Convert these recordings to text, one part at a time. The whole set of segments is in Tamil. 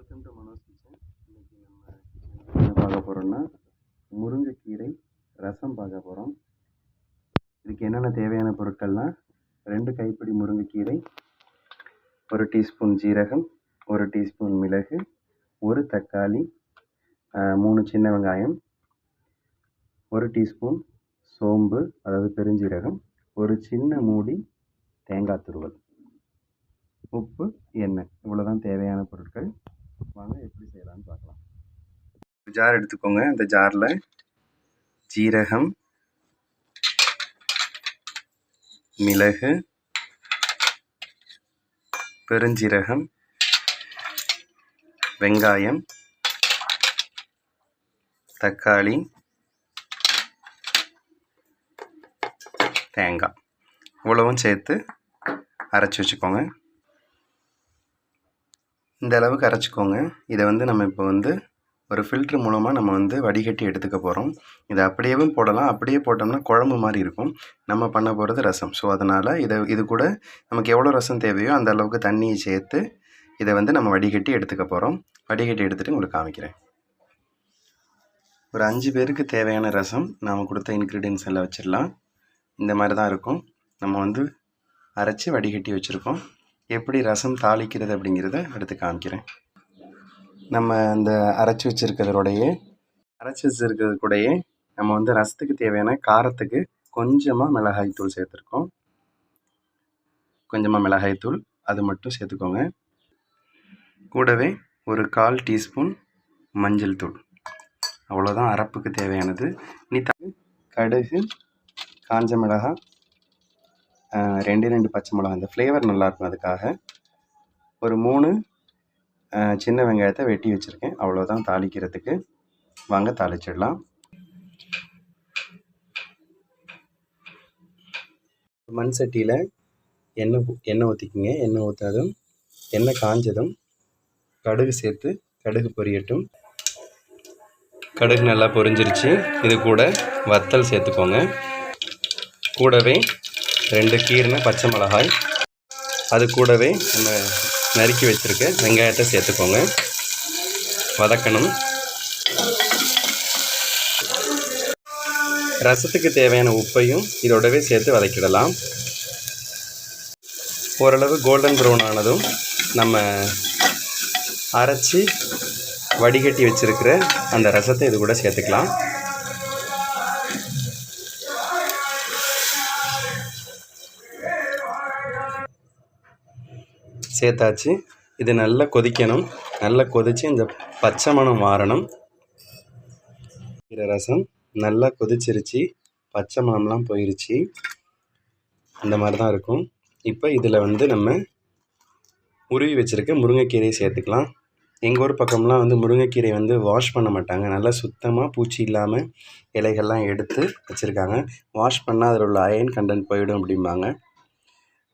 வெல்கம் டு மனோஸ் கிச்சன் இன்றைக்கி நம்ம என்ன பார்க்க போகிறோம்னா முருங்கைக்கீரை ரசம் பார்க்க போகிறோம் இதுக்கு என்னென்ன தேவையான பொருட்கள்னால் ரெண்டு கைப்பிடி முருங்கைக்கீரை ஒரு டீஸ்பூன் ஜீரகம் ஒரு டீஸ்பூன் மிளகு ஒரு தக்காளி மூணு சின்ன வெங்காயம் ஒரு டீஸ்பூன் சோம்பு அதாவது பெருஞ்சீரகம் ஒரு சின்ன மூடி தேங்காய் துருவல் உப்பு எண்ணெய். இவ்வளோதான் தேவையான பொருட்கள். வாங்க எப்படி செய்யலாம்னு பார்க்கலாம். ஜார் எடுத்துக்கோங்க அந்த ஜாரில் ஜீரகம் மிளகு பெருஞ்சீரகம் வெங்காயம் தக்காளி தேங்காய். இவ்வளவும் சேர்த்து அரைச்சி வச்சுக்கோங்க. இந்த அளவுக்கு அரைச்சிக்கோங்க. இதை வந்து நம்ம இப்போ வந்து ஒரு ஃபில்ட்ரு மூலமாக நம்ம வந்து வடிகட்டி எடுத்துக்க போகிறோம் இதை அப்படியேவும் போடலாம். அப்படியே போட்டோம்னா குழம்பு மாதிரி இருக்கும். நம்ம பண்ண போகிறது ரசம். ஸோ அதனால் இதை இது கூட நமக்கு எவ்வளோ ரசம் தேவையோ அந்த அளவுக்கு தண்ணியை சேர்த்து இதை வந்து நம்ம வடிகட்டி எடுத்துக்க போகிறோம் வடிகட்டி எடுத்துகிட்டு உங்களுக்கு காமிக்கிறேன். ஒரு அஞ்சு பேருக்கு தேவையான ரசம் நாம் கொடுத்த இன்க்ரீடியன்ஸ் எல்லாம் வச்சிடலாம். இந்த மாதிரி தான் இருக்கும். நம்ம வந்து அரைச்சி வடிகட்டி வச்சுருக்கோம். எப்படி ரசம் தாளிக்கிறது அப்படிங்கிறத அடுத்து காமிக்கிறேன். நம்ம அந்த அரைச்சி வச்சுருக்கிறதோடையே அரைச்சி வச்சுருக்கிறது கூடயே நம்ம வந்து ரசத்துக்கு தேவையான காரத்துக்கு கொஞ்சமாக மிளகாய்த்தூள் சேர்த்துருக்கோம். கொஞ்சமாக மிளகாய்த்தூள் அது மட்டும் சேர்த்துக்கோங்க. கூடவே ஒரு கால் டீஸ்பூன் மஞ்சள் தூள். அவ்வளோதான் அரைப்புக்கு தேவையானது. நீ கடுகு காஞ்ச மிளகாய் ரெண்டு ரெண்டு பச்சை மிளகாய். அந்த ஃப்ளேவர் நல்லாயிருக்கும் அதுக்காக. ஒரு மூணு சின்ன வெங்காயத்தை வெட்டி வச்சுருக்கேன். அவ்வளோதான் தாளிக்கிறதுக்கு. வாங்க தாளிச்சிடலாம். மண் சட்டியில் எண்ணெய் எண்ணெய் ஊற்றிக்கிங்க எண்ணெய் ஊற்றாதும் எண்ணெய் காஞ்சதும் கடுகு சேர்த்து கடுகு பொரியட்டும். கடுகு நல்லா பொரிஞ்சிருச்சு. இது கூட வத்தல் சேர்த்துக்கோங்க. கூடவே ரெண்டு கீரின பச்சை மிளகாய். அது கூடவே நம்ம நறுக்கி வச்சுருக்க வெங்காயத்தை சேர்த்துக்கோங்க. வதக்கணும். ரசத்துக்கு தேவையான உப்பையும் இதோடவே சேர்த்து வதக்கிடலாம். ஓரளவு கோல்டன் ப்ரௌன் ஆனதும் நம்ம அரைச்சி வடிகட்டி வச்சிருக்கிற அந்த ரசத்தை இது கூட சேர்த்துக்கலாம். சேர்த்தாச்சு. இது நல்லா கொதிக்கணும். நல்லா கொதித்து இந்த பச்சை மணம் மாறணும் இந்த ரசம் நல்லா கொதிச்சிருச்சு. பச்சை மணம்லாம் போயிருச்சு. அந்த மாதிரி தான் இருக்கும். இப்போ இதில் வந்து நம்ம உருவி வச்சுருக்க முருங்கைக்கீரையை சேர்த்துக்கலாம். எங்கள் ஊர் பக்கம்லாம் வந்து முருங்கைக்கீரை வந்து வாஷ் பண்ண மாட்டாங்க. நல்லா சுத்தமாக பூச்சி இல்லாமல் இலைகள்லாம் எடுத்து வச்சுருக்காங்க. வாஷ் பண்ணால் அதில் உள்ள அயன் கண்டென்ட் போயிடும் அப்படிம்பாங்க.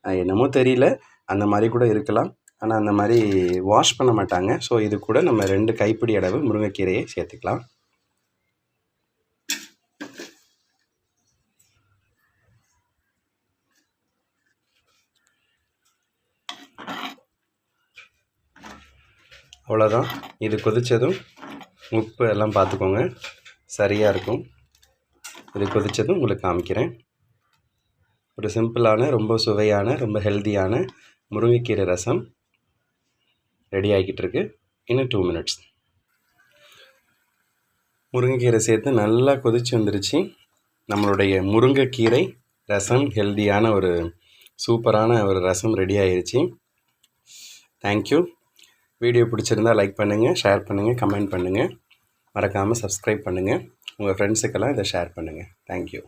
அது என்னமோ தெரியல. அந்த மாதிரி கூட இருக்கலாம். ஆனால் அந்த மாதிரி வாஷ் பண்ண மாட்டாங்க. ஸோ இது கூட நம்ம ரெண்டு கைப்பிடி அளவு முருங்கைக்கீரையை சேர்த்துக்கலாம். அவ்வளோதான் இது கொதித்ததும் உப்பு எல்லாம் பார்த்துக்கோங்க. சரியாக இருக்கும். இது கொதித்ததும் உங்களுக்கு காமிக்கிறேன். ஒரு சிம்பிளான ரொம்ப சுவையான ரொம்ப ஹெல்தியான முருங்கைக்கீரை ரசம் ரெடி ஆகிக்கிட்டு இருக்கு இன்னும் டூ மினிட்ஸ் முருங்கைக்கீரை சேர்த்து நல்லா கொதிச்சு வந்துருச்சு. நம்மளுடைய முருங்கைக்கீரை ரசம் ஹெல்தியான ஒரு சூப்பரான ஒரு ரசம் ரெடி ஆயிருச்சு. தேங்க்யூ வீடியோ பிடிச்சிருந்தா லைக் பண்ணுங்கள் ஷேர் பண்ணுங்கள் கமெண்ட் பண்ணுங்கள் மறக்காமல் சப்ஸ்கிரைப் பண்ணுங்கள் உங்கள் ஃப்ரெண்ட்ஸுக்கெல்லாம் இதை ஷேர் பண்ணுங்கள் தேங்க்யூ